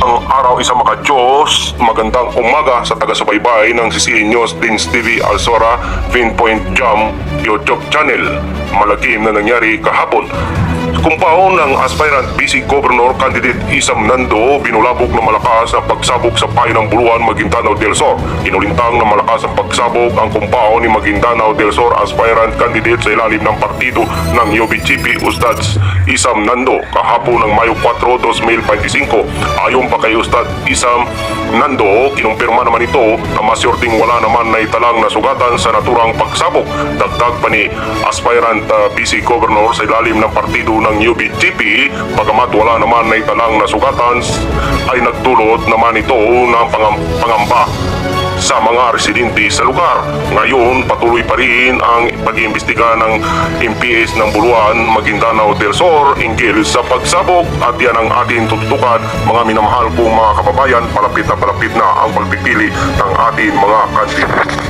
Ang araw isa makajos, magandang umaga sa taga-subaybay ng CCN News Dins TV Alsora Pinpoint Jam YouTube channel. Malakim na nangyari kahapon. Kumpaon ng aspirant BC Governor candidate Isam Nando binulabog na malakas ang pagsabog sa payo ng Buluan Maguindanao del Sur. Inulintang na malakas ang pagsabog ang kumpaon ni Maguindanao del Sur aspirant candidate sa ilalim ng partido ng UBGP Ustads Isam Nando kahapon ng Mayo 4, 2025. Ayon pa kay Ustad Isam Nando, kinumpirma naman ito na masyurting wala naman na italang na sugatan sa naturang pagsabog. Dagdag pa ni aspirant uh, BC Governor sa ilalim ng partido ng UBGP, bagamat wala naman na italang na sugatan, ay nagdulot naman ito ng pangam- pangamba sa mga residente sa lugar. Ngayon, patuloy pa rin ang pag-iimbestiga ng MPS ng Buluan, Maguindanao del Sur, hinggil sa pagsabog at yan ang ating tututukan mga minamahal kong mga kababayan, palapit na palapit na ang pagpipili ng ating mga kandidato.